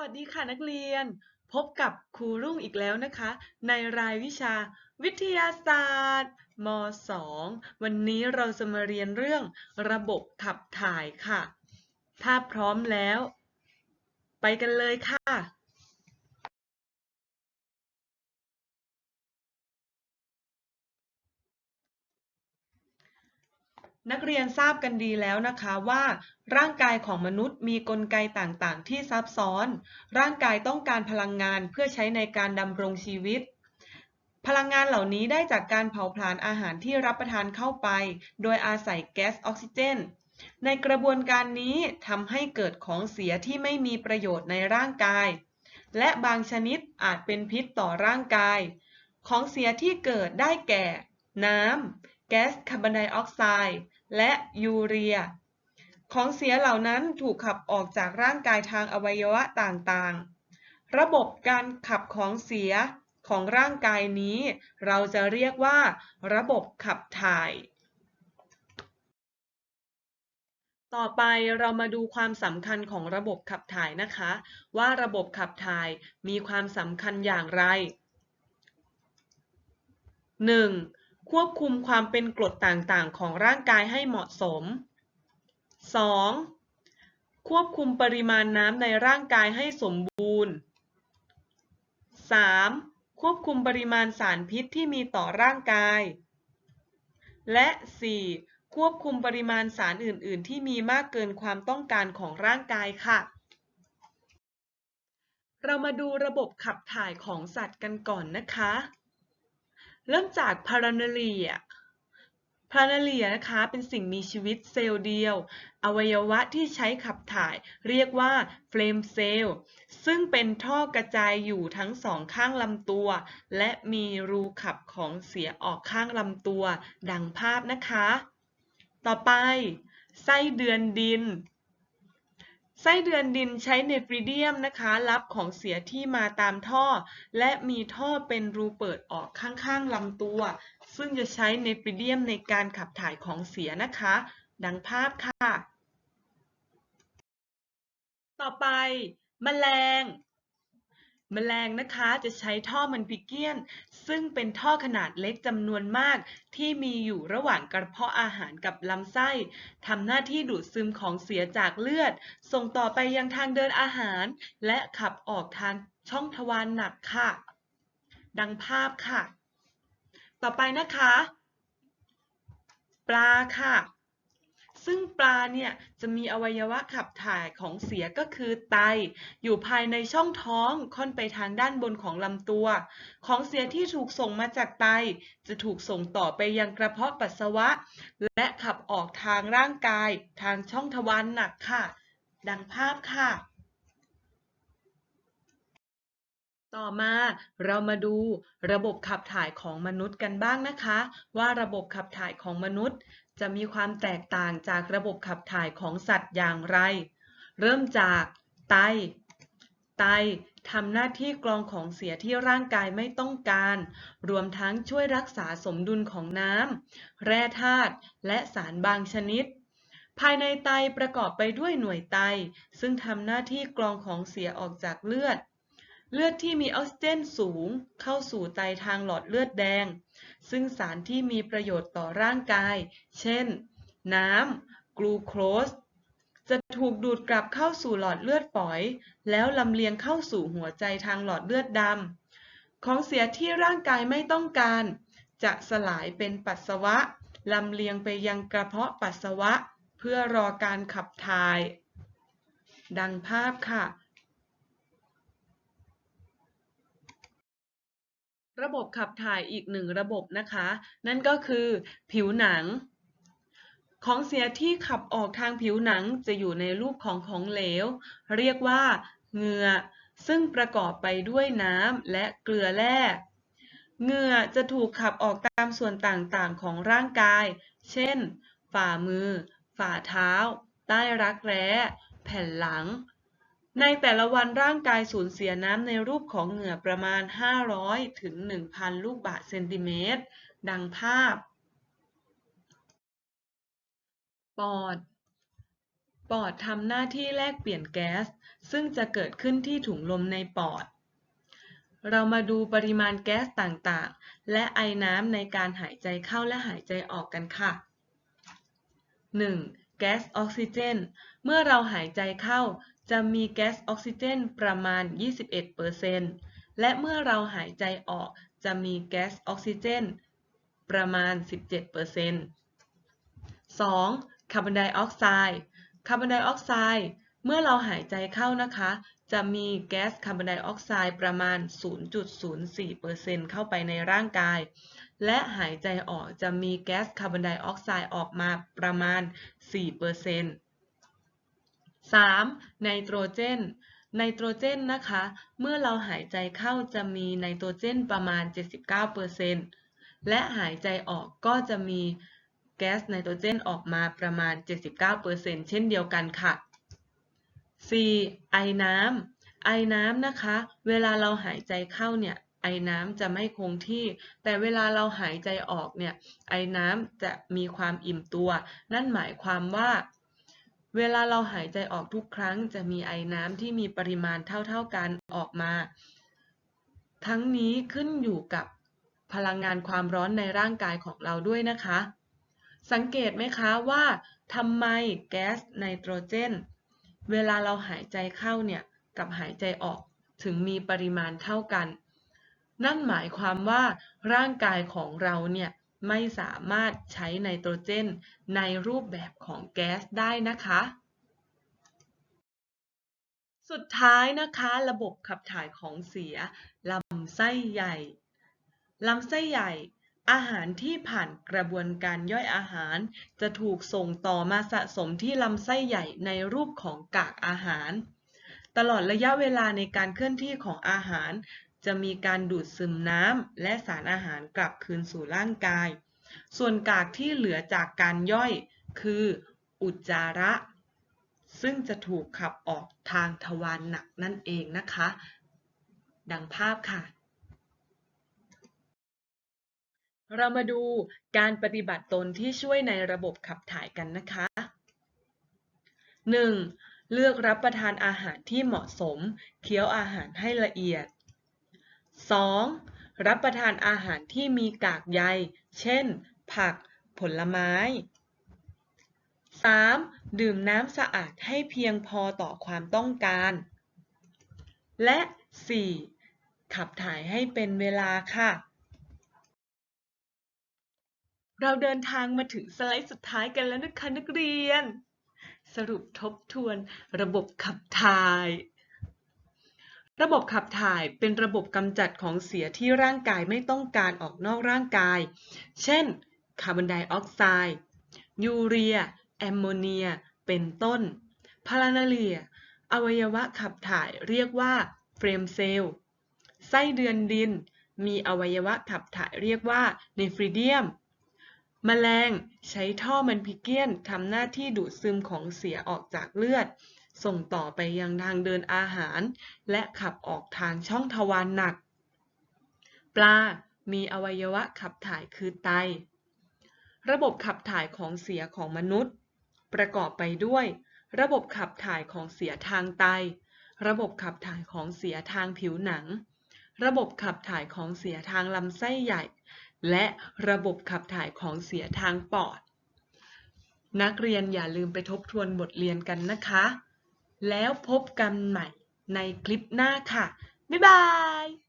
วัสดีค่ะนักเรียน พบกับครูรุ่งอีกแล้วนะคะ ในรายวิชา วิทยาศาสตร์ม .2 วันนี้เราจะมาเรียนเรื่องระบบขับถ่ายค่ะ ถ้าพร้อมแล้ว ไปกันเลยค่ะ นักเรียนทราบกันดีแล้วนะคะว่า ร่างกายของมนุษย์มีกลไกต่างๆ ที่ซับซ้อน ร่างกายต้องการพลังงานเพื่อใช้ในการดำรงชีวิต พลังงานเหล่านี้ได้จากการเผาผลาญอาหารที่รับประทานเข้าไป โดยอาศัยแก๊สออกซิเจน ในกระบวนการนี้ทำให้เกิดของเสียที่ไม่มีประโยชน์ในร่างกาย และบางชนิดอาจเป็นพิษต่อร่างกาย ของเสียที่เกิดได้แก่ น้ำแก๊สคาร์บอนไดออกไซด์ และยูเรีย ของเสียเหล่านั้นถูกขับออกจากร่างกายทางอวัยวะต่างๆ ระบบการขับของเสียของร่างกายนี้ เราจะเรียกว่า ระบบขับถ่าย ต่อไปเรามาดูความสำคัญของระบบขับถ่ายนะคะ ว่าระบบขับถ่ายมีความสำคัญอย่างไร 1. ควบคุมความเป็นกรดต่างๆ ของร่างกายให้เหมาะสม 2. ควบคุมปริมาณน้ำในร่างกายให้สมบูรณ์ 3. ควบคุมปริมาณสารพิษที่มีต่อร่างกาย และ 4. ควบคุมปริมาณสารอื่น ๆ ที่มีมากเกินความต้องการของร่างกายค่ะ เรามาดูระบบขับถ่ายของสัตว์กันก่อนนะคะ เริ่มจากพาราเนเลียพาราเนเลียนะคะเป็นสิ่งมีชีวิตเซลล์เดียว อวัยวะที่ใช้ขับถ่ายเรียกว่าเฟรมเซลล์ซึ่งเป็นท่อกระจายอยู่ทั้งสองข้างลำตัว และมีรูขับของเสียออกข้างลำตัว ดังภาพนะคะ ต่อไป ไส้เดือนดิน ไส้เดือนดินใช้เนฟริเดียมนะคะ รับของเสียที่มาตามท่อ และมีท่อเป็นรูเปิดออกข้างๆลำตัว ซึ่งจะใช้เนฟริเดียมในการขับถ่ายของเสียนะคะ ดังภาพค่ะ ต่อไปแมลง แมลงนะคะจะใช้ท่อมันพิเกียน ซึ่งเป็นท่อขนาดเล็กจำนวนมาก ที่มีอยู่ระหว่างกระเพาะอาหารกับลำไส้ทำหน้าที่ดูดซึมของเสียจากเลือด ส่งต่อไปยังทางเดินอาหาร และขับออกทางช่องทวารหนักค่ะ ดังภาพค่ะ ต่อไปนะคะ ปลาค่ะ ซึ่งปลาเนี่ยจะมีอวัยวะขับถ่ายของเสียก็คือไต อยู่ภายในช่องท้องค่อนไปทางด้านบนของลำตัว ของเสียที่ถูกส่งมาจากไต จะถูกส่งต่อไปยังกระเพาะปัสสาวะ และขับออกทางร่างกายทางช่องทวารหนักค่ะ ดังภาพค่ะต่อมาเรามาดูระบบขับถ่ายของมนุษย์กันบ้างนะคะ ว่าระบบขับถ่ายของมนุษย์ จะมีความแตกต่างจากระบบขับถ่ายของสัตว์อย่างไร เริ่มจากไต ไตทำหน้าที่กรองของเสียที่ร่างกายไม่ต้องการ รวมทั้งช่วยรักษาสมดุลของน้ำ แร่ธาตุ และสารบางชนิด ภายในไตประกอบไปด้วยหน่วยไต ซึ่งทำหน้าที่กรองของเสียออกจากเลือด เลือดที่มีออกซิเจนสูงเข้าสู่ไตทางหลอดเลือดแดง ซึ่งสารที่มีประโยชน์ต่อร่างกาย เช่น น้ำกลูโคสจะถูกดูดกลับเข้าสู่หลอดเลือดฝอย แล้วลำเลียงเข้าสู่หัวใจทางหลอดเลือดดำ ของเสียที่ร่างกายไม่ต้องการ จะสลายเป็นปัสสาวะลำเลียงไปยังกระเพาะปัสสาวะ เพื่อรอการขับถ่าย ดังภาพค่ะ ระบบขับถ่ายอีกหนึ่งระบบนะคะ นั่นก็คือผิวหนัง ของเสียที่ขับออกทางผิวหนังจะอยู่ในรูปของของเหลว เรียกว่าเหงื่อ ซึ่งประกอบไปด้วยน้ำและเกลือแร่เหงื่อจะถูกขับออกตามส่วนต่างๆของร่างกาย เช่น ฝ่ามือ ฝ่าเท้า ใต้รักแร้ แผ่นหลัง ในแต่ละวันร่างกายสูญเสียน้ำในรูปของเหงื่อประมาณ 500 ถึง 1,000 ลูกบาศก์เซนติเมตร ดังภาพ ปอด ปอดทำหน้าที่แลกเปลี่ยนแก๊ส ซึ่งจะเกิดขึ้นที่ถุงลมในปอด เรามาดูปริมาณแก๊สต่างๆ และไอน้ำในการหายใจเข้าและหายใจออกกันค่ะ 1. แก๊สออกซิเจน เมื่อเราหายใจเข้า จะมีแก๊สออกซิเจนประมาณ 21%และเมื่อเราหายใจออกจะมีแก๊สออกซิเจนประมาณ 17% 2. คาร์บอนไดออกไซด์คาร์บอนไดออกไซด์เมื่อเราหายใจเข้านะคะ จะมีแก๊สคาร์บอนไดออกไซด์ประมาณ 0.04%เข้าไปในร่างกาย และหายใจออกจะมีแก๊สคาร์บอนไดออกไซด์ออกมาประมาณ 4% 3. ไนโตรเจน ไนโตรเจนนะคะ เมื่อเราหายใจเข้าจะมีไนโตรเจนประมาณ 79%และหายใจออกก็จะมีแก๊สไนโตรเจนออกมาประมาณ 79%เช่นเดียวกันค่ะ 4. ไอน้ำไอน้ำนะคะ เวลาเราหายใจเข้าเนี่ย ไอน้ำจะไม่คงที่ แต่เวลาเราหายใจออกเนี่ย ไอน้ำจะมีความอิ่มตัว นั่นหมายความว่า เวลาเราหายใจออกทุกครั้งจะมีไอน้ำที่มีปริมาณเท่า ๆกันออกมา ทั้งนี้ขึ้นอยู่กับพลังงานความร้อนในร่างกายของเราด้วยนะคะ สังเกตไหมคะว่าทำไมแก๊สไนโตรเจน เวลาเราหายใจเข้าเนี่ยกับหายใจออกถึงมีปริมาณเท่ากัน นั่นหมายความว่าร่างกายของเราเนี่ย ไม่สามารถใช้ไนโตรเจนในรูปแบบของแก๊สได้นะคะ สุดท้ายนะคะระบบขับถ่ายของเสียลำไส้ใหญ่ลำไส้ใหญ่อาหารที่ผ่านกระบวนการย่อยอาหาร จะถูกส่งต่อมาสะสมที่ลำไส้ใหญ่ในรูปของกากอาหาร ตลอดระยะเวลาในการเคลื่อนที่ของอาหาร จะมีการดูดซึมน้ำและสารอาหารกลับคืนสู่ร่างกาย ส่วนกากที่เหลือจากการย่อยคืออุจจาระ ซึ่งจะถูกขับออกทางทวารหนักนั่นเองนะคะ ดังภาพค่ะ เรามาดูการปฏิบัติตนที่ช่วยในระบบขับถ่ายกันนะคะ 1. เลือกรับประทานอาหารที่เหมาะสม เคี้ยวอาหารให้ละเอียด 2. รับประทานอาหารที่มีกากใย เช่น ผัก ผลไม้ 3. ดื่มน้ำสะอาดให้เพียงพอต่อความต้องการ และ 4. ขับถ่ายให้เป็นเวลาค่ะ เราเดินทางมาถึงสไลด์สุดท้ายกันแล้วนะคะนักเรียน สรุปทบทวนระบบขับถ่าย ระบบขับถ่ายเป็นระบบกำจัดของเสียที่ร่างกายไม่ต้องการออกนอกร่างกาย เช่น คาร์บอนไดออกไซด์ ยูเรีย แอมโมเนีย เป็นต้น พารานาเลีย อวัยวะขับถ่ายเรียกว่าเฟรมเซลล์ ไส้เดือนดิน มีอวัยวะขับถ่ายเรียกว่าเนฟริเดียม แมลงใช้ท่อมันพิเกียนทำหน้าที่ดูดซึมของเสียออกจากเลือด ส่งต่อไปยังทางเดินอาหาร และขับออกทางช่องทวารหนัก ปลา มีอวัยวะขับถ่ายคือไต ระบบขับถ่ายของเสียของมนุษย์ ประกอบไปด้วย ระบบขับถ่ายของเสียทางไต ระบบขับถ่ายของเสียทางผิวหนัง ระบบขับถ่ายของเสียทางลำไส้ใหญ่ และระบบขับถ่ายของเสียทางปอด นักเรียนอย่าลืมไปทบทวนบทเรียนกันนะคะ แล้วพบกันใหม่ในคลิปหน้าค่ะ บ๊ายบาย